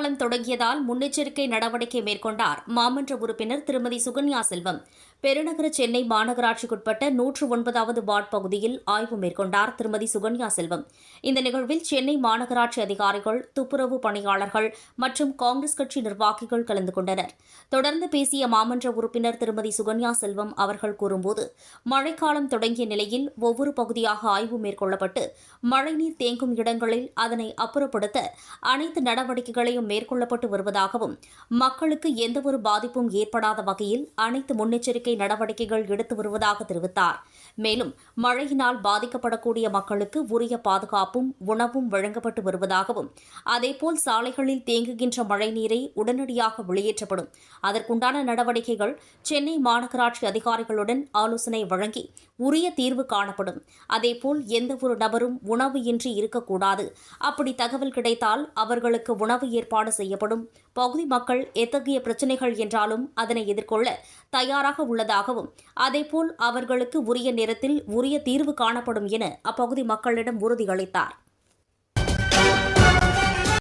மழைக்காலம் தொடங்கியதால் முன்னெச்சரிக்கை நடவடிக்கை மேற்கொண்டார். மாமன்ற உறுப்பினர் திருமதி சுகன்யா செல்வம். பெருநகர சென்னை மாநகராட்சிக்குட்பட்ட நூற்று ஒன்பதாவது வார்டு பகுதியில் ஆய்வு மேற்கொண்டார் திருமதி சுகன்யா செல்வம். இந்த நிகழ்வில் சென்னை மாநகராட்சி அதிகாரிகள் துப்புரவு பணியாளர்கள் மற்றும் காங்கிரஸ் கட்சி நிர்வாகிகள் கலந்து கொண்டனர். தொடர்ந்து பேசிய மாமன்ற உறுப்பினர் திருமதி சுகன்யா செல்வம் அவர்கள் கூறும்போது மழைக்காலம் தொடங்கிய நிலையில் ஒவ்வொரு பகுதியாக ஆய்வு மேற்கொள்ளப்பட்டு மழைநீர் தேங்கும் இடங்களில் அதனை அப்புறப்படுத்த அனைத்து நடவடிக்கைகளையும் மேற்கொள்ளப்பட்டு வருவதாகவும் மக்களுக்கு எந்தவொரு பாதிப்பும் ஏற்படாத வகையில் அனைத்து முன்னெச்சரிக்கை நடவடிக்கைகள் எடுத்து வருவதாக தெரிவித்தார். மேலும் மழையினால் பாதிக்கப்படக்கூடிய மக்களுக்கு உரிய பாதுகாப்பும் உணவும் வழங்கப்பட்டு வருவதாகவும் அதேபோல் சாலைகளில் தேங்குகின்ற மழைநீரை உடனடியாக வெளியேற்றப்படும். அதற்குண்டான நடவடிக்கைகள் சென்னை மாநகராட்சி அதிகாரிகளுடன் ஆலோசனை வழங்கி உரிய தீர்வு காணப்படும். அதேபோல் எந்தவொரு நபரும் உணவு இன்றி இருக்கக்கூடாது. அப்படி தகவல் கிடைத்தால் அவர்களுக்கு உணவு ஏற்பாடு செய்யப்படும். பகுதி மக்கள் எத்தகைய பிரச்சினைகள் என்றாலும் அதனை எதிர்கொள்ள தயாராக உள்ளதாகவும் அதேபோல் அவர்களுக்கு உரிய நேரத்தில் உரிய தீர்வு காணப்படும் என அப்பகுதி மக்களிடம் உறுதியளித்தார்.